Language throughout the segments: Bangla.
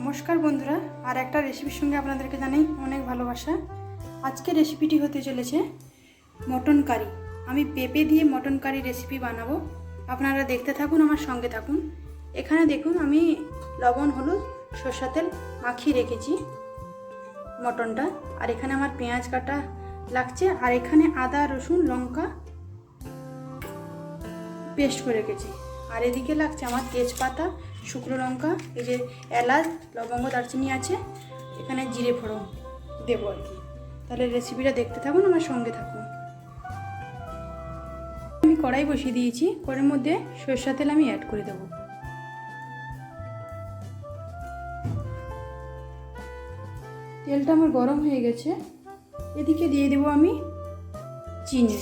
নমস্কার বন্ধুরা, আর একটা রেসিপির সঙ্গে আপনাদেরকে জানাই অনেক ভালোবাসা। আজকে রেসিপিটি হতে চলেছে মটন কারি। আমি পেঁপে দিয়ে মটন কারি রেসিপি বানাবো। আপনারা দেখতে থাকুন, আমার সঙ্গে থাকুন। এখানে দেখুন, আমি লবণ, হলুদ সর্ষা তেল মাখিয়ে রেখেছি মটনটা। আর এখানে আমার পেঁয়াজ কাটা লাগছে। আর এখানে আদা, রসুন, লঙ্কা পেস্ট করে রেখেছি। আর এদিকে লাগছে আমার তেজপাতা, শুকনো লঙ্কা, এই যে এলাচ, লবঙ্গ, দারচিনি আছে, এখানে জিরে ফোড়ন দেবো আর কি। তাহলে রেসিপিটা দেখতে থাকুন, আমার সঙ্গে থাকুন। আমি কড়াই বসিয়ে দিয়েছি কড়ের মধ্যে সরষা তেল আমি অ্যাড করে দেবো। তেলটা আমার গরম হয়ে গেছে, এদিকে দিয়ে দেবো আমি চিনি।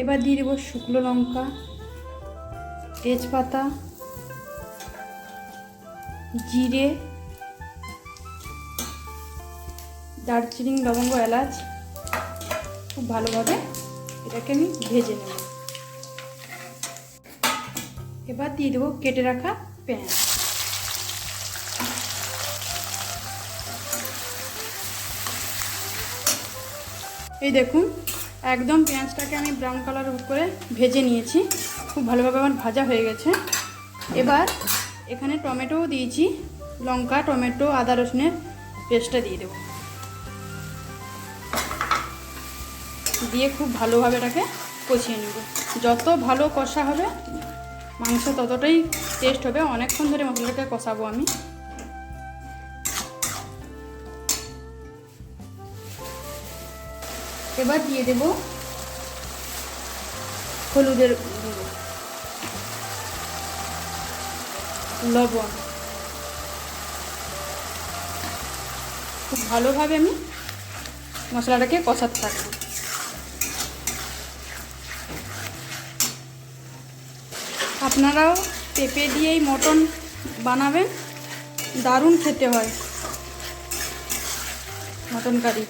এবার দিয়ে দেবো শুকনো লঙ্কা, তেজপাতা, জিরে, দারচিনি, লবঙ্গ, এলাচ। খুব ভালোভাবে এটাকে আমি ভেজে নেব। এবার দিয়ে দেবো কেটে রাখা পেঁয়াজ। এই দেখুন একদম পেঁয়াজটাকে আমি ব্রাউন কালার করে ভেজে নিয়েছি। খুব ভালোভাবে আমার ভাজা হয়ে গেছে। এবার এখানে টমেটোও দিয়েছি। লঙ্কা, টমেটো, আদা রসুনের পেস্টটা দিয়ে দেবো। দিয়ে খুব ভালোভাবে এটাকে কষিয়ে নেব। যত ভালো কষা হবে, মাংস ততটাই টেস্ট হবে। অনেকক্ষণ ধরে মশলাটাকে কষাবো আমি। এবার দিয়ে দেব হলুদের লবণ। খুব ভালোভাবে আমি মশলাটাকে কষাতে থাকব। আপনারাও পেঁপে দিয়েই মটন বানাবেন, দারুণ খেতে হয় মটন কারি।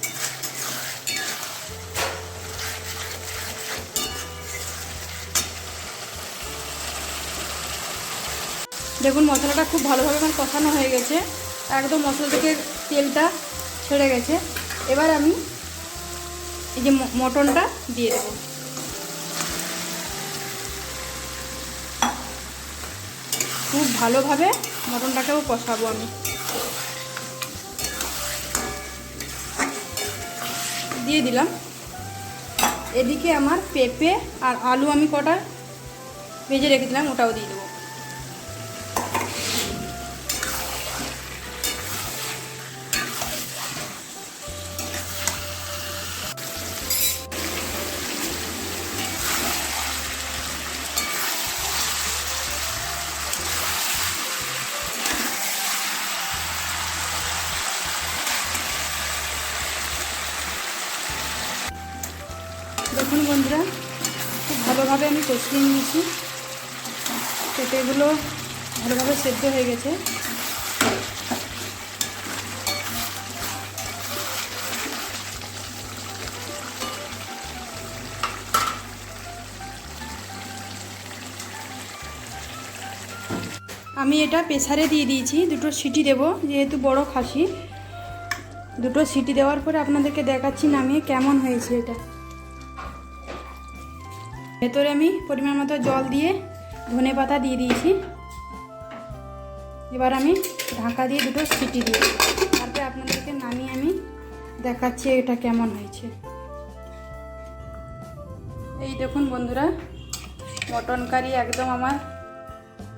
দেখুন মশলাটা খুব ভালোভাবে আমার কষানো হয়ে গেছে। একদম মশলা থেকে তেলটা ছেড়ে গেছে। এবার আমি এই যে মটনটা দিয়ে দেবো। খুব ভালোভাবে মটনটাকেও কষাবো আমি। দিয়ে দিলাম। এদিকে আমার পেঁপে আর আলু আমি কটা ভেজে রেখেছিলাম ওটাও দিয়ে দেবো। বন্ধুরা, খুব ভালোভাবে আমি কষিয়ে নিয়েছি। পেঁপেগুলো ভালোভাবে সেদ্ধ হয়ে গেছে। আমি এটা প্রেসারে দিয়ে দিয়েছি, দুটো সিটি দেব, যেহেতু বড় খাসি। দুটো সিটি দেওয়ার পরে আপনাদেরকে দেখাচ্ছি নামিয়ে কেমন হয়েছে এটা। ভেতরে আমি পরিমাণ মতো জল দিয়ে ধনে পাতা দিয়ে দিয়েছি। এবার আমি ঢাকা দিয়ে দুটো সিটি দিয়ে তারপরে আপনাদেরকে নামিয়ে আমি দেখাচ্ছি এটা কেমন হয়েছে। এই দেখুন বন্ধুরা, মটন কারি একদম আমার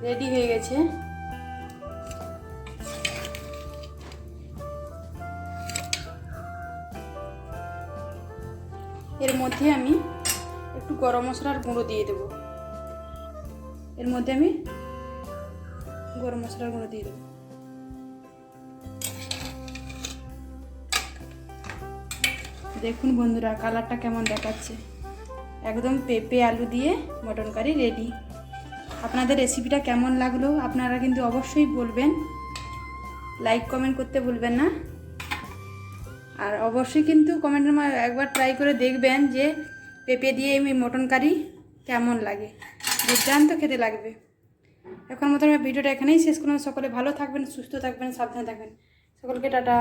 রেডি হয়ে গেছে। এর মধ্যে আমি একটু গরম মশলার গুঁড়ো দিয়ে দেবো। এর মধ্যে আমি গরম মশলার গুঁড়ো দিয়ে দেবো। দেখুন বন্ধুরা, কালারটা কেমন দেখাচ্ছে। একদম পেঁপে, আলু দিয়ে মটন কারি রেডি। আপনাদের রেসিপিটা কেমন লাগল আপনারা কিন্তু অবশ্যই বলবেন। লাইক কমেন্ট করতে ভুলবেন না। আর অবশ্যই কিন্তু কমেন্টের একবার ট্রাই করে দেখবেন যে পেঁপে দিয়ে আমি মটন কারি, কেমন লাগে? দুর্দান্ত খেতে লাগবে। এখন মতো আমি ভিডিওটা এখানেই শেষ করলাম। সকলে ভালো থাকবেন, সুস্থ থাকবেন, সাবধানে থাকবেন। সকলকে টাটা।